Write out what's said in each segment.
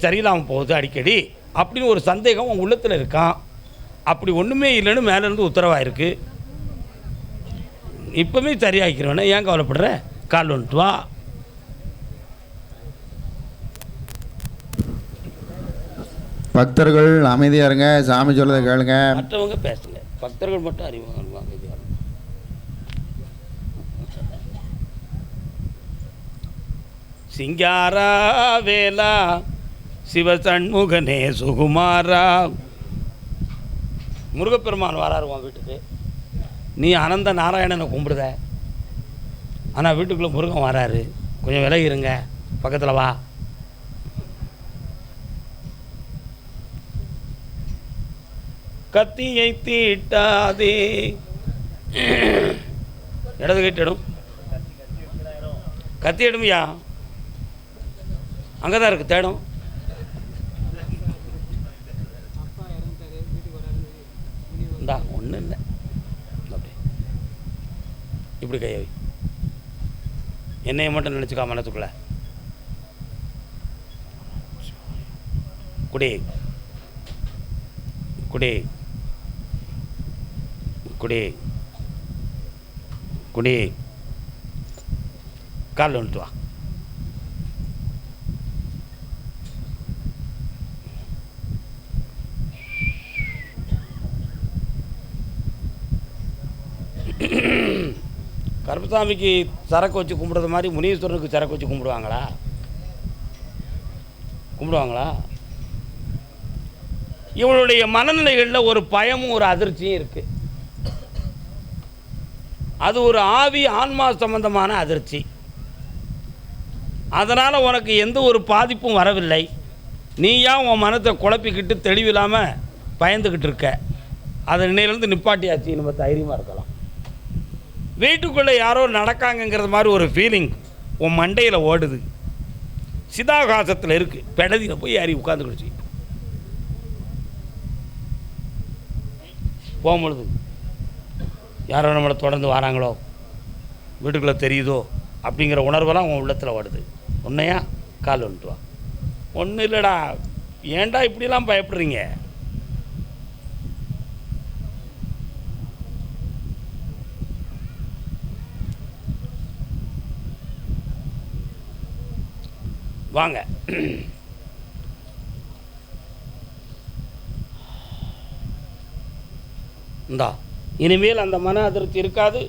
சரியில்லாமல் போகுது அடிக்கடி அப்படின்னு ஒரு சந்தேகம் உன் உள்ளத்தில் இருக்கான் அப்படி ஒன்றுமே இல்லைன்னு மேலேருந்து உத்தரவாக இருக்கு இப்போவே சரியாக்கிறவனே ஏன் கவலைப்படுற? கால் வந்துட்டு வா. பக்தர்கள் அமைதியாக இருங்க சாமி சொல்றதை கேளுங்க. மற்றவங்க பேசுங்க. பக்தர்கள் மட்டும் அறிமுகம் அமைதியாக சிங்காரா வேலா சிவசண்முகனே சுகுமாரா. முருகப்பெருமான் வராரு உன் வீட்டுக்கு. நீ அனந்த நாராயணனை கும்பிடுத. ஆனால் வீட்டுக்குள்ளே முருகன் வராரு. கொஞ்சம் விலகி இருங்க. பக்கத்தில் வா. கத்தியை தீட்டாதே. இடது கட்டிடும் கத்தி எடுமையா அங்கே தான் இருக்குது தேடும் இந்தா ஒன்றும் இல்லை அப்படி இப்படி கையை வை என்னையை மட்டும் நினச்சிக்கா மனத்துக்குள்ள குடி. குடி. குடி. குடி. காலில் வந்துட்டு வா. கருப்பசாமிக்கு சரக்கு வச்சு கும்பிடுறது மாதிரி முனீஸ்வரனுக்கு சரக்கு வச்சு கும்பிடுவாங்களா? கும்பிடுவாங்களா? இவனுடைய மனநிலைகளில் ஒரு பயமும் ஒரு அதிர்ச்சியும் இருக்கு. அது ஒரு ஆவி ஆன்மா சம்பந்தமான அதிர்ச்சி. அதனால் உனக்கு எந்த ஒரு பாதிப்பும் வரவில்லை. நீயா உன் மனத்தை குழப்பிக்கிட்டு தெளிவில்லாமல் பயந்துக்கிட்டு இருக்க. அதை நினைவிலேருந்து நிப்பாட்டியாச்சு. நம்ம தைரியமாக இருக்கலாம். வீட்டுக்குள்ளே யாரோ நடக்காங்கங்கிறது மாதிரி ஒரு ஃபீலிங் உன் மண்டையில் ஓடுது. சிதாகாசத்தில் இருக்குது பெடதியில் போய் யாரி உட்காந்துக்கிடுச்சு போகும்பொழுது யாரோ நம்மளை தொடர்ந்து வராங்களோ? வீட்டுக்குள்ளே தெரியுதோ? அப்படிங்கிற உணர்வெல்லாம் உன் உள்ளத்தில் ஓடுது. உன்னையா? கால் வந்துட்டு வா ஒன்றும் இல்லைடா. ஏன்டா இப்படிலாம் பயப்படுறீங்க? வாங்க. இந்தா இனிமேல் அந்த மன அதிர்ச்சி இருக்காது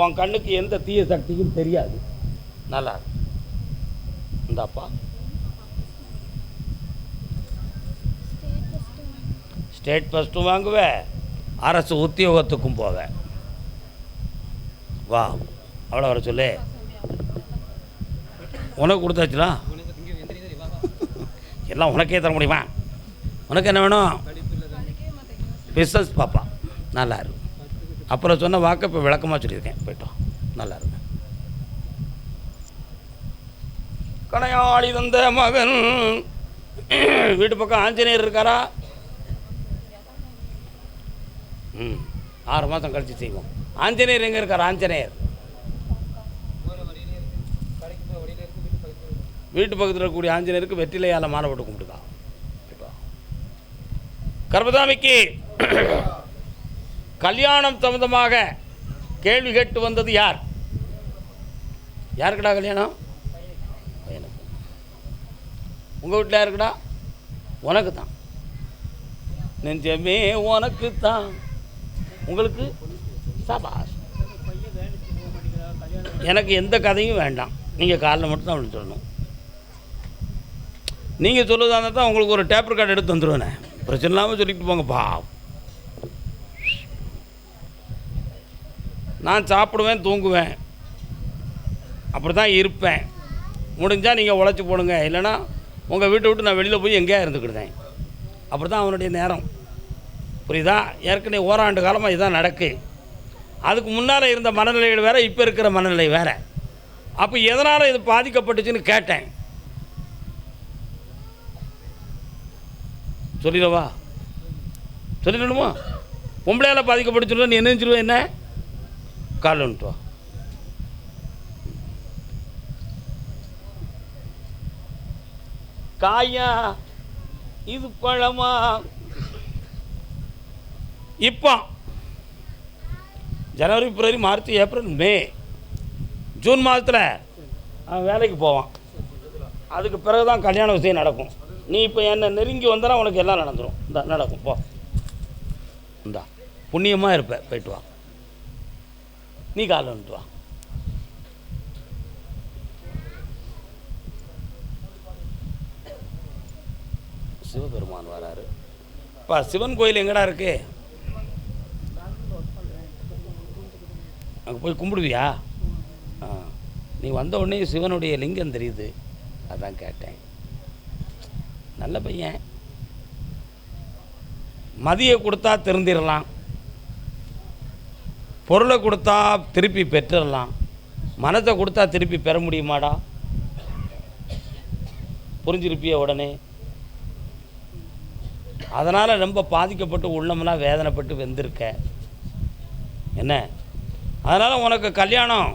உன் கண்ணுக்கு எந்த தீய சக்தியும் தெரியாது. நல்லா இந்தாப்பா. ஸ்டேட் ஃபஸ்ட்டும் வாங்குவேன் அரசு உத்தியோகத்துக்கும் போவேன் வா அவ்வளோ வர சொல்லு. உனக்கு கொடுத்தாச்சுனா எல்லாம் உனக்கே தர முடியுமா? உனக்கு என்ன வேணும்? பிஸ்னஸ் பாப்பா. நல்லா இருக்கும் அப்புறம் சொன்ன வாக்கை இப்போ விளக்கமாக சொல்லியிருக்கேன். போயிட்டோம். நல்லா இருக்கும் கடையாளி தந்த மகன். வீட்டு பக்கம் ஆஞ்சநேயர் இருக்காரா? ம். ஆறு மாதம் கழித்து செய்வோம். ஆஞ்சநேயர் எங்கே இருக்கார்? ஆஞ்சநேயர். வீட்டு பக்கத்தில் இருக்கக்கூடிய ஆஞ்சநேயருக்கு வெற்றிலையால் மாலை போட்டு கும்பிட்டுக்கா கர்மதாமிக்கு கல்யாணம் சம்பந்தமாக கேள்வி கேட்டு வந்தது யார்? யாருக்குடா கல்யாணம்? பையனுக்கு. உங்கள் வீட்டில் யாருக்குடா? உனக்கு தான் நெஞ்சமே உனக்கு தான் உங்களுக்கு சபாஷ். எனக்கு எந்த கதையும் வேண்டாம். நீங்கள் காலைல மட்டும் தான் சொல்லணும் நீங்கள் சொல்லுறதா இருந்தால் தான் உங்களுக்கு ஒரு டேப் ரெக்கார்டு எடுத்து வந்துடுவேனே பிரச்சனை இல்லாமல் சொல்லிட்டு போங்கப்பா நான் சாப்பிடுவேன் தூங்குவேன். அப்படி தான் இருப்பேன். முடிஞ்சால் நீங்கள் உழைச்சி போடுங்க. இல்லைன்னா உங்கள் வீட்டை விட்டு நான் வெளியில் போய் எங்கேயா இருந்துக்கிடுதேன் அப்படி தான் அவனுடைய நேரம். புரியுதா? ஏற்கனவே ஓராண்டு காலமாக இதுதான் நடக்கு. அதுக்கு முன்னால் இருந்த மனநிலைகள் வேறு இப்போ இருக்கிற மனநிலை வேறு. அப்போ எதனால் இது பாதிக்கப்பட்டுச்சுன்னு கேட்டேன். சொல்லிடவா? சொல்லிடணுமா? பொம்பளையால் சொல்ல நீ என்ன சொல்லுவேன் என்ன? காலன்ட்டுவா வந்துட்டு காயா இது பழமா? இப்போ. ஜனவரி பிப்ரவரி மார்ச் ஏப்ரல் மே. ஜூன் மாதத்தில் அவன் வேலைக்கு போவான். அதுக்கு பிறகு தான் கல்யாண விஷயம் நடக்கும். நீ இப்போ என்னை நெருங்கி வந்தனா உனக்கு எல்லாம் நடந்துடும் இந்த நடக்கும் போ. இந்தா புண்ணியமாக இருப்ப போயிட்டு வா. நீ காலைல வந்துட்டு வா. சிவபெருமான் வராரு. இப்போ சிவன் கோயில் எங்கடா இருக்கு? அங்கே போய் கும்பிடுவியா? ஆ. நீ வந்த உடனே சிவனுடைய லிங்கம் தெரியுது. அதான் கேட்டேன். நல்ல பையன். மதியை கொடுத்தா திருந்திடலாம் பொருளை கொடுத்தா திருப்பி பெற்றுடலாம் மனத்தை கொடுத்தா திருப்பி பெற முடியுமாடா? புரிஞ்சிருப்பிய உடனே? அதனால் ரொம்ப பாதிக்கப்பட்டு உள்ளமெல்லாம் வேதனைப்பட்டு வெந்திருக்க. என்ன? அதனால் உனக்கு கல்யாணம்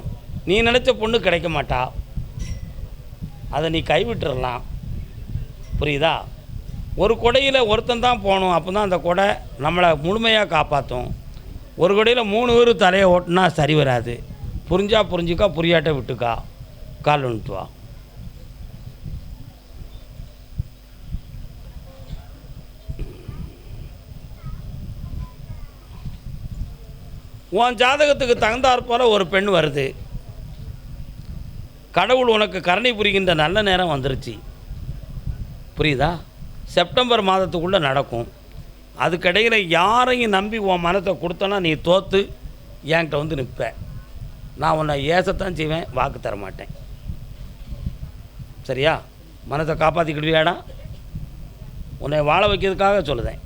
நீ நினச்ச பொண்ணு கிடைக்க மாட்டா அதை நீ கைவிட்டுறலாம் புரியுதா? ஒரு கொடையில் ஒருத்தன் தான் போகணும் அப்போ தான் அந்த கொடை நம்மளை முழுமையாக காப்பாற்றும் ஒரு கொடையில் மூணு பேர் தலையை ஓட்டினா சரி வராது. புரிஞ்சா புரிஞ்சுக்கா புரியாட்ட விட்டுக்கா. கால் வந்துட்டு வா. உன் ஜாதகத்துக்கு தகுந்தாற் போல் ஒரு பெண் வருது. கடவுள் உனக்கு கருணை புரிகின்ற நல்ல நேரம் வந்துருச்சு. புரியுதா? செப்டம்பர் மாதத்துக்குள்ளே நடக்கும். அதுக்கிடையில் யாரையும் நம்பி உன் மனத்தை கொடுத்தனா நீ தோற்று என்கிட்ட வந்து நிற்ப நான் உன்னை ஏசத்தான் செய்வேன் வாக்கு தர மாட்டேன். சரியா? மனத்தை காப்பாற்றிக்கிடுவியாடா உன்னை வாழ வைக்கிறதுக்காக சொல்லுதேன்.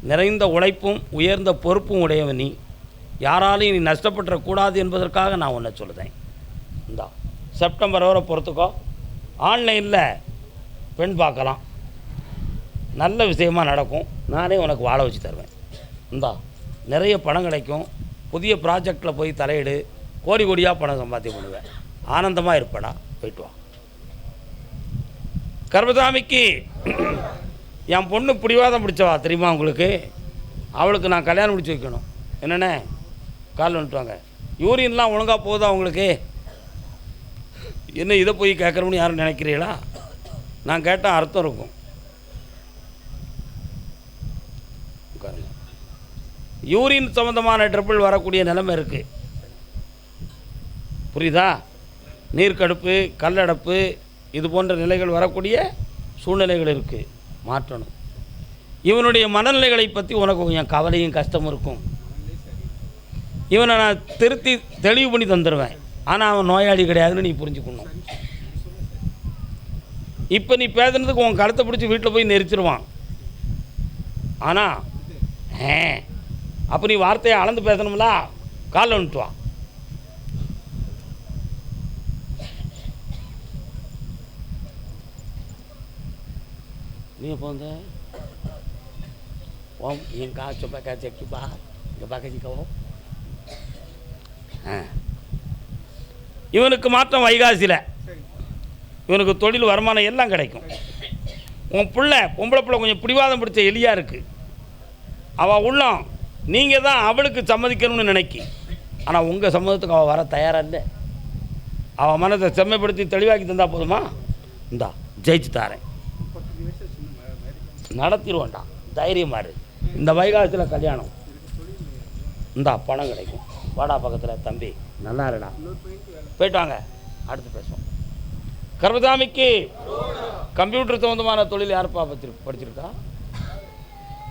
நிறைந்த உழைப்பும் உயர்ந்த பொறுப்பும் உடையவன் நீ. யாராலையும் நீ நஷ்டப்பட்டுறக்கூடாது என்பதற்காக நான் உன்னை சொல்லுதேன். இந்தா செப்டம்பர் வரை பொறுத்துக்கோ. ஆன்லைனில் பெண் பார்க்கலாம். நல்ல விஷயமாக நடக்கும். நானே உனக்கு வாழ வச்சு தருவேன். இந்தா நிறைய பணம் கிடைக்கும். புதிய ப்ராஜெக்டில் போய் தலையிடு. கோடி கோடியாக பணம் சம்பாத்தியம் பண்ணுவேன். ஆனந்தமாக இருப்படா போயிட்டு வா. கர்மசாமிக்கு என் பொண்ணு பிடிவாதம் பிடிச்சவா தெரியுமா உங்களுக்கு? அவளுக்கு நான் கல்யாணம் முடிச்சு வைக்கணும். என்னண்ணே? கால் வந்துட்டு வாங்க. யூரியன்லாம் ஒழுங்காக போகுதா உங்களுக்கு? என்ன இதை போய் கேட்குறோம்னு யாரும் நினைக்கிறீங்களா? நான் கேட்டால் அர்த்தம் இருக்கும். உட்காருங்க. யூரின் சம்மந்தமான ட்ரிபிள் வரக்கூடிய நிலைமை இருக்குது புரியுதா? நீர்க்கடுப்பு கல்லடப்பு இது போன்ற நிலைகள் வரக்கூடிய சூழ்நிலைகள் இருக்குது மாற்றணும். இவனுடைய மனநிலைகளை பற்றி உனக்கு கொஞ்சம் கவலையும் கஷ்டமும் இருக்கும். இவனை நான் திருத்தி தெளிவு பண்ணி தந்துடுவேன் ஆனால் அவன் நோயாளி கிடையாதுன்னு நீ புரிஞ்சுக்கணும். இப்போ நீ பேசுனதுக்கு உன் கழுத்தை பிடிச்சி வீட்டில் போய் நெரிச்சிருவான். ஆனால் ஏ அப்போ நீ வார்த்தையை அளந்து பேசணும்ல? காலில் வந்துட்டு வா. நீ எப்போ வந்த? ஓம் என் காய்ச்ச பக்கா செக்கு இங்கே பக்கச்சிக்கவோ ஆ. இவனுக்கு மாற்றம் வைகாசியில். இவனுக்கு தொழில் வருமானம் எல்லாம் கிடைக்கும். உன் பிள்ளை பொம்பளை பிள்ளை கொஞ்சம் பிடிவாதம் பிடிச்ச எலியாக இருக்குது அவள் உள்ளம் நீங்கள் தான் அவளுக்கு சம்மதிக்கணும்னு நினைக்கி. ஆனால் உங்கள் சம்மதத்துக்கு அவள் வர தயாராக இல்லை. அவள் மனதை செம்மைப்படுத்தி தெளிவாக்கி தந்தால் போதுமா? இந்தா ஜெயிச்சு தாரேன். நடத்திடுவோண்டா தைரியமாக இரு. இந்த வைகாசியில் கல்யாணம். இந்தா பணம் கிடைக்கும். வாடா பக்கத்தில் தம்பி. நல்லா இருடா. போயிட்டு வாங்க. அடுத்து பேசுவோம். கர்மதாமிக்கு கம்ப்யூட்டர் சம்மந்தமான தொழில் யாருப்பா பற்றி படிச்சிருக்கா?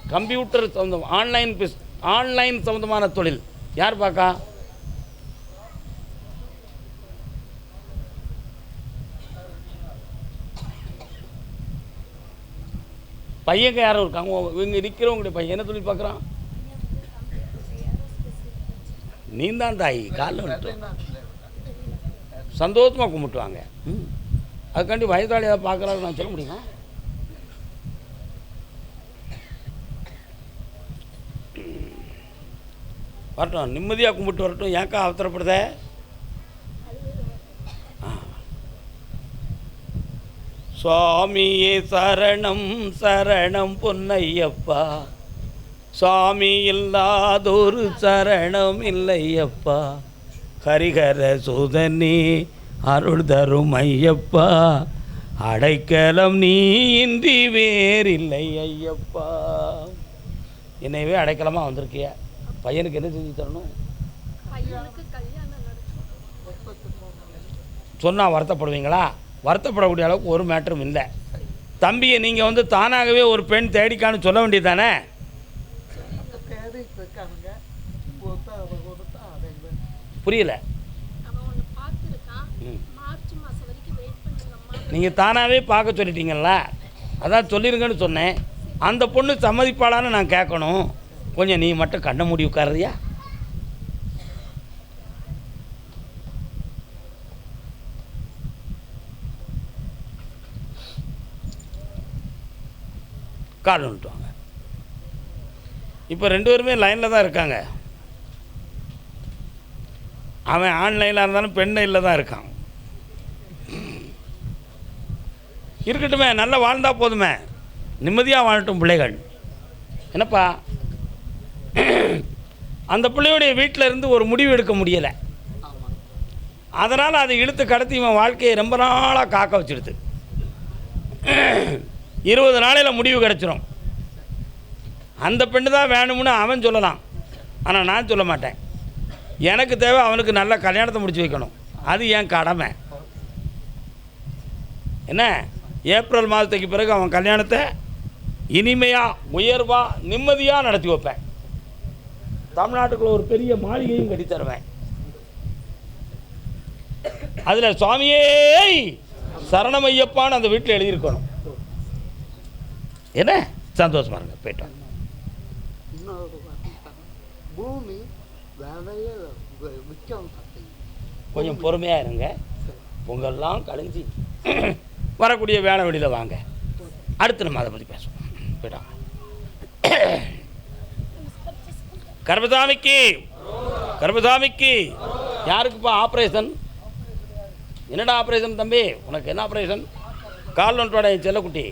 கம்ப்யூட்டர் சம்மந்தம் ஆன்லைன் பிஸ் ஆன்லைன் சம்மந்தமான தொழில். யார் பார்க்கா பையங்க யாரும் இருக்காங்க? உங்க- இவங்க நிற்கிறவங்களுடைய பையன். என்ன தொழில் பார்க்குறான் நீந்தான் தாய் காலில் சந்தோஷமாக கும்பிட்டுவாங்க. ம். அதுக்காண்டி வயதாளி ஏதாவது பார்க்குறாரு நான் சொல்ல முடியுமா? வரட்டும் நிம்மதியாக கும்பிட்டு வரட்டும். ஏக்கா அவசரப்படுத? சுவாமியே சரணம் சரணம் பொன்னையப்பா. சுவாமி இல்லாதொரு சரணம் இல்லையப்பா. ஹரிஹர சுதனே அருள் தரும் ஐயப்பா அடைக்கலம் நீ இன்றி வேறில்லை ஐயப்பா. என்னையவே அடைக்கலமாக வந்திருக்கிய? பையனுக்கு என்ன செஞ்சு தரணும்? சொன்னால் வருத்தப்படுவீங்களா? வருத்தப்படக்கூடிய அளவுக்கு ஒரு மேட்டரும் இல்லை. தம்பியை நீங்கள் வந்து தானாகவே ஒரு பெண் தேடிக்கான்னு சொல்ல அதை இல்லை. புரியல அவன் ஒன்று பார்த்துருக்கான் ம். மார்ச் மாதம் வரைக்கும் வெயிட் பண்ணுங்கம்மா நீங்கள் தானாகவே பார்க்க சொல்லிட்டீங்கள அதான் சொல்லிருங்கன்னு சொன்னேன். அந்த பொண்ணு சம்மதிப்பாளான்னு நான் கேட்கணும். கொஞ்சம் நீ மட்டும் கண்ண மூடி உட்காருறியா? கால் வந்துட்டு வாங்க. இப்போ ரெண்டு பேருமே லைனில் தான் இருக்காங்க. அவன் ஆன்லைனில் இருந்தாலும் பெண் லைனில் தான் இருக்கான். இருக்கட்டுமே நல்லா வாழ்ந்தா போதுமே. நிம்மதியாக வாழட்டும் பிள்ளைகள். என்னப்பா? அந்த பிள்ளையுடைய வீட்டில் இருந்து ஒரு முடிவு எடுக்க முடியலை. அதனால் அதை இழுத்து கடத்தி இவன் வாழ்க்கையை ரொம்ப நாளாக காக்க வச்சிடுது. இருபது நாளையில் முடிவு கிடச்சிரும். அந்த பெண்ணு தான் வேணும்னு அவன் சொல்லலாம். ஆனால் நான் சொல்ல மாட்டேன். எனக்கு தேவை அவனுக்கு நல்ல கல்யாணத்தை முடிச்சு வைக்கணும். அது என் கடமை. என்ன? ஏப்ரல் மாதத்துக்கு பிறகு அவன் கல்யாணத்தை இனிமையாக உயர்வாக நிம்மதியாக நடத்தி வைப்பேன். தமிழ்நாட்டுக்குள்ள ஒரு பெரிய மாளிகையும் கட்டி தருவேன். அதில் சுவாமியே சரணமையப்பான்னு அந்த வீட்டில் எழுதியிருக்கணும். என்ன? சந்தோஷமா இருங்க போயிட்டு வாங்க. இன்னொரு வார்த்தை. பூமி கொஞ்சம் பொறுமையாக இருங்க. பொங்கல்லாம் கழிஞ்சி வரக்கூடிய வேலை வெளியில் வாங்க. அடுத்து நம்ம அதை பற்றி பேசுவோம். போயிட்டாங்க கர்பசாமிக்கு கர்பசாமிக்கு யாருக்குப்பா ஆப்ரேஷன் என்னடா ஆப்ரேஷன் தம்பி? உனக்கு என்ன ஆப்ரேஷன் கால் நோட்டோட என் செல்லக்குட்டி.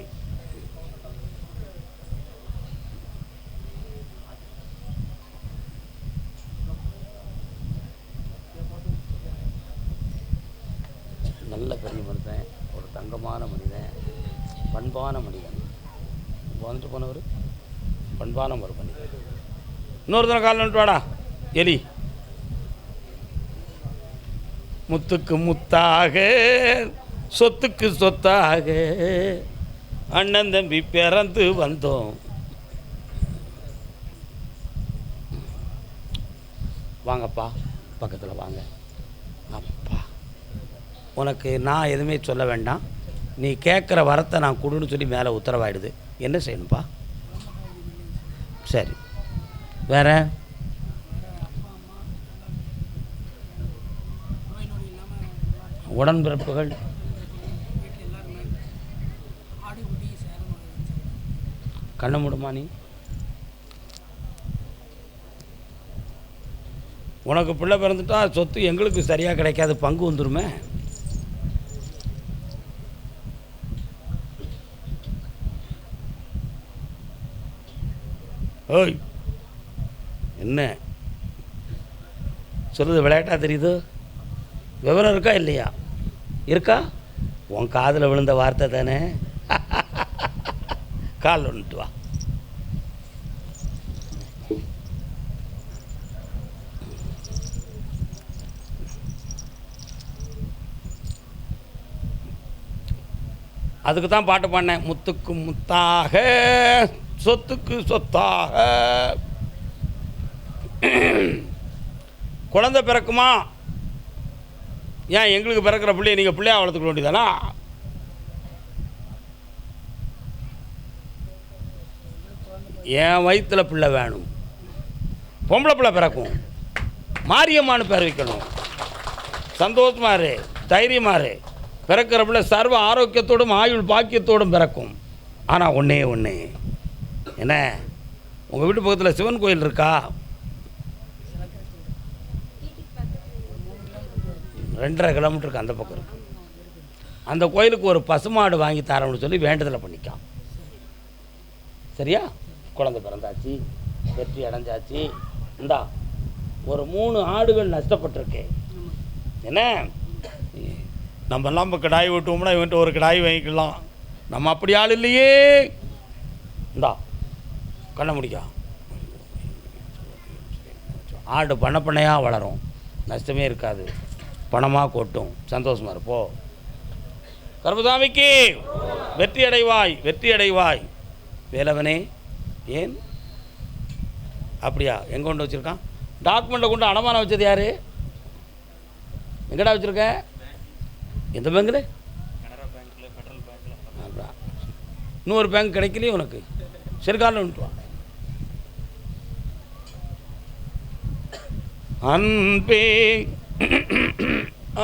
நல்ல பெரிய மனுஷன் மனிதன். பண்பான மனிதன். இப்போ வந்துட்டு போனவர்? பண்பான ஒரு மனிதன். இன்னொரு தினம் கால் வாடா. எலி. முத்துக்கு முத்தாக சொத்துக்கு சொத்தாக அண்ணன் தம்பி பிறந்து வந்தோம். வாங்கப்பா பக்கத்தில் வாங்க. அப்பா உனக்கு நான் எதுவுமே சொல்ல வேண்டாம். நீ கேட்குற வரத்தை நான் கொடுன்னு சொல்லி மேலே உத்தரவாயிடுது. என்ன செய்யணும்ப்பா? சரி. வேற? உடன்பிறப்புகள். கண்ண முடுமா நீ? உனக்கு பிள்ளை பிறந்துட்டா சொத்து எங்களுக்கு சரியாக கிடைக்காது பங்கு வந்துருமே. ஓய் என்ன? சொல்லுது விளையாட்டாக தெரியுது? விவரம் இருக்கா இல்லையா? இருக்கா? உன் காதில் விழுந்த வார்த்தை தானே? கால் ஒன்றுட்டு வா. அதுக்கு தான் பாட்டு பாடினேன் முத்துக்கு முத்தாக. சொத்துக்கு சொத்தாக. குழந்தை பிறக்குமா? ஏன் எங்களுக்கு பிறக்கிற பிள்ளைய நீங்கள் பிள்ளையாக வளர்த்துக்க வேண்டியதானா என் வயிற்றில் பிள்ளை வேணும். பொம்பளை பிள்ளை பிறக்கும். மாரியம்மானு பேர் வைக்கணும். சந்தோஷமா இரு இரு. பிறக்கிற பிள்ளை சர்வ ஆரோக்கியத்தோடும் ஆயுள் பாக்கியத்தோடும் பிறக்கும். ஆனால் ஒன்றே ஒன்று என்ன? உங்கள் வீட்டு பக்கத்தில் சிவன் கோயில் இருக்கா? ரெண்டரை கிலோமீட்டருக்கு அந்த பக்கம் இருக்கு. அந்த கோயிலுக்கு ஒரு பசுமாடு வாங்கி தரோம்னு சொல்லி வேண்டுதலை பண்ணிக்கான். சரியா? குழந்த பிறந்தாச்சு வெற்றி அடைஞ்சாச்சு. இந்தா ஒரு மூணு ஆடுகள் நஷ்டப்பட்டிருக்கு. என்ன? நம்மெல்லாம் இப்போ கிடாய் விட்டோம்னா இவன்ட்டு ஒரு கிடாய் வாங்கிக்கலாம். நம்ம அப்படி ஆள் இல்லையே. இந்தா கண்ண முடிக்கா. ஆடு பண்ண பண்ணையாக வளரும். நஷ்டமே இருக்காது. பணமாக கொட்டும். சந்தோஷமாக இருப்போ கர்மசாமிக்கு வெற்றி அடைவாய் வெற்றி அடைவாய். வேலவனே ஏன்? அப்படியா? எங்கே கொண்டு வச்சுருக்கான்? டாக்குமெண்ட்டை கொண்டு அடமானம் வச்சது யார்? எங்கடா வச்சுருக்க? எந்த பேங்க்ல அதான். இன்னொரு பேங்க் கிடைக்கலையே உனக்கு. சரி காலில் வந்துட்டு வா அன்பே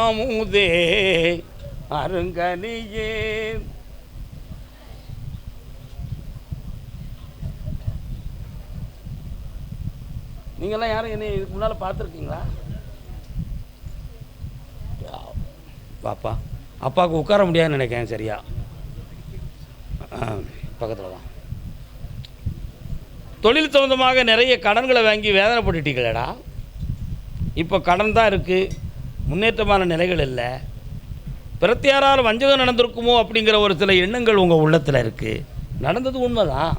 அமுதே அருங்கனியே நீங்கள்லாம் யாரும் என்னை இதுக்கு முன்னால் பார்த்துருக்கீங்களா? பாப்பா அப்பாவுக்கு உட்கார முடியாதுன்னு நினைக்கிறேன் சரியா? பக்கத்தில் தான் தொழில் சம்மந்தமாக நிறைய கடன்களை வாங்கி வேதனைப்பட்டுட்டீங்களேடா. இப்போ கடன் தான் இருக்குது முன்னேற்றமான நிலைகள் இல்லை. பிரத்தியாரால் வஞ்சகம் நடந்திருக்குமோ அப்படிங்கிற ஒரு சில எண்ணங்கள் உங்கள் உள்ளத்தில் இருக்குது நடந்தது உண்மைதான்.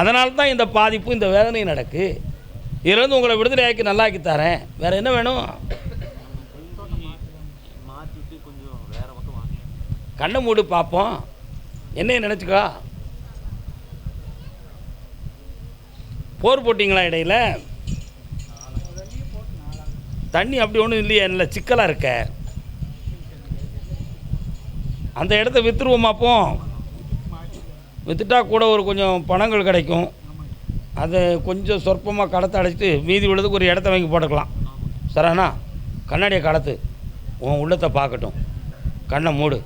அதனால தான் இந்த பாதிப்பு இந்த வேதனை நடக்கு. இதிலேருந்து உங்களை விடுதலையாக்கி நல்லாக்கி தரேன். வேறு என்ன வேணும்? மாற்றிட்டு கொஞ்சம் வேற கண்ணை மூடு பார்ப்போம். என்ன நினச்சிக்கோ. போர் போட்டிங்களா இடையில? தண்ணி அப்படி ஒன்றும் இல்லையே இல்லை சிக்கலாக இருக்க? அந்த இடத்த விற்றுருவோம் அப்போ? விற்றுட்டா கூட ஒரு கொஞ்சம் பணங்கள் கிடைக்கும். அதை கொஞ்சம் சொற்பமாக கடத்தை அடைச்சிட்டு மீதி உள்ளதுக்கு ஒரு இடத்த வாங்கி போட்டுக்கலாம். சரானா கண்ணாடியை கடத்து. உன் உள்ளத்தை பார்க்கட்டும். கண்ணை மூடு.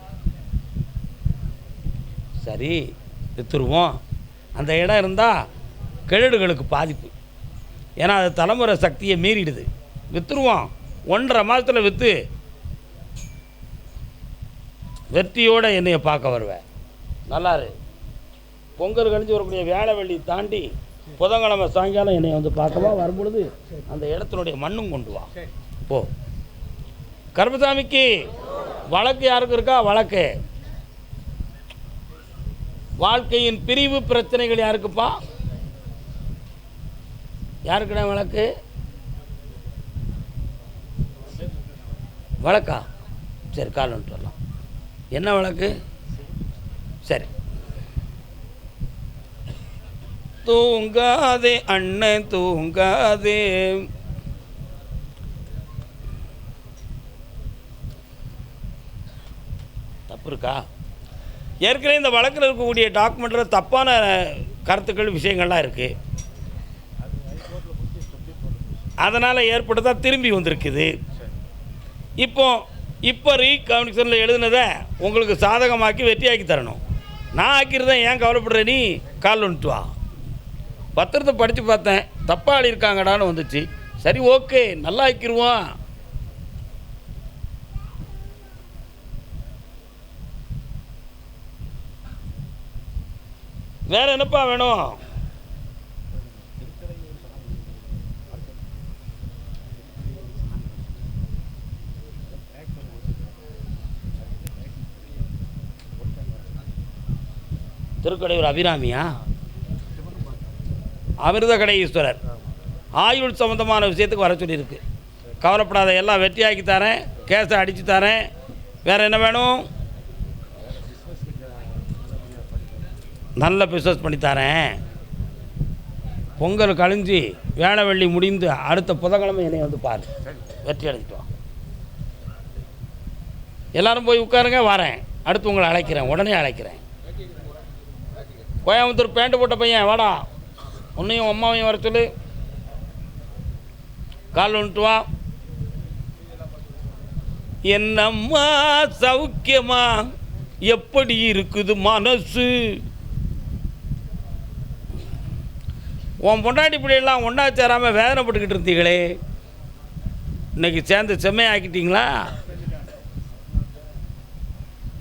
சரி விற்றுருவோம் அந்த இடம் இருந்தால் கிழடுகளுக்கு பாதிப்பு. ஏன்னா அது தலைமுறை சக்தியை மீறிடுது. விற்றுருவோம் ஒன்றரை மாதத்தில் விற்று வெற்றியோடு என்னையை பார்க்க வருவேன் நல்லாரு. பொங்கல் கழிஞ்சு வரக்கூடிய வேலை வெள்ளி தாண்டி புதன்கிழமை சாயங்காலம் என்னை வந்து பார்க்கவா? வரும்பொழுது அந்த இடத்தினுடைய மண்ணும் கொண்டு வா. போ. கருப்பசாமிக்கு வழக்கு யாருக்கு இருக்கா? வழக்கு. வாழ்க்கையின் பிரிவு பிரச்சனைகள் யாருக்குப்பா? யாருக்குடா வழக்கு? வழக்கா? சரி கால் வந்துட்டு வரலாம் என்ன வழக்கு? சரி. தூங்காதே அண்ணன் தூங்காதே. தப்பு இருக்கா ஏற்கனவே இந்த வழக்கில் இருக்கக்கூடிய டாக்குமெண்ட்டில் தப்பான கருத்துக்கள் விஷயங்கள்லாம் இருக்குது அதனால் ஏற்பட்டு தான் திரும்பி வந்திருக்குது. இப்போ இப்போ ரீகம்யூனிகேஷனில் எழுதுனதை உங்களுக்கு சாதகமாக்கி வெற்றியாக்கி தரணும். நான் ஆக்கிருந்தேன் ஏன் கவலைப்படுற நீ? கால் வந்துட்டு வா. பத்திரத்தை படித்து பார்த்தேன் தப்பாக எழுதியிருக்காங்கடான்னு வந்துச்சு. சரி ஓகே நல்லா ஆக்கிருவோம். வேறு என்னப்பா வேணும்? திருக்கடையூர் அபிராமியா? அமிர்தகடை ஈஸ்வரர் ஆயுள் சம்பந்தமான விஷயத்துக்கு வர சொல்லியிருக்கு. கவலைப்படாத எல்லாம் வெற்றியாக்கி தரேன் கேஸை அடித்து தரேன். வேறு என்ன வேணும்? நல்ல பிஸ்னஸ் பண்ணி தரேன். பொங்கல் கழிஞ்சு வேலை வெள்ளி முடிந்து அடுத்த புதன்கிழமை என்னை வந்து பாரு. வெற்றி அடைஞ்சிட்டோம் எல்லாரும் போய் உட்காருங்க வரேன். அடுத்து உங்களை அழைக்கிறேன் உடனே அழைக்கிறேன். கோயம்புத்தூர் பேண்ட் போட்ட பையன் வாடா. உன்னையும் அம்மாவையும் வர சொல்லு. கால் வந்துட்டு வா. என்னம்மா சௌக்கியமா? எப்படி இருக்குது மனசு? உன் பொண்டாட்டி பிள்ளையெல்லாம் ஒன்றா சேராமல் வேதனைப்பட்டுக்கிட்டு இருந்தீங்களே. இன்னைக்கு சேர்ந்து செம்மையாக்கிட்டீங்களா?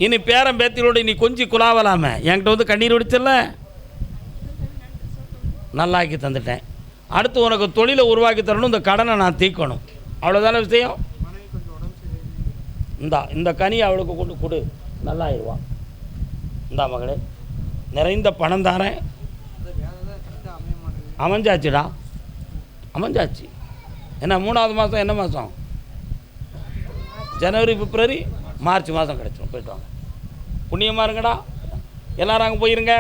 இனி பேரம் பேத்தியோடு நீ கொஞ்சம் குலாவலாம என்கிட்ட வந்து கண்ணீர் வடிச்சல நல்லாக்கி தந்துட்டேன். அடுத்து உனக்கு தொழிலை உருவாக்கி தரணும் இந்த கடனை நான் தீர்க்கணும் அவ்வளோதான விஷயம்? இந்தா இந்த கனி அவளுக்கு கொண்டு கொடு. நல்லாயிருவான் இந்தா மகளே நிறைந்த பணம் தாரேன். அமைஞ்சாச்சுடா. அமைஞ்சாச்சு. என்ன மூணாவது மாதம் என்ன மாதம் ஜனவரி பிப்ரவரி? மார்ச் மாதம் கிடச்சிரும். போயிட்டு வாங்க. புண்ணியமாக இருங்கடா. எல்லாரும் அங்கே போயிருங்க.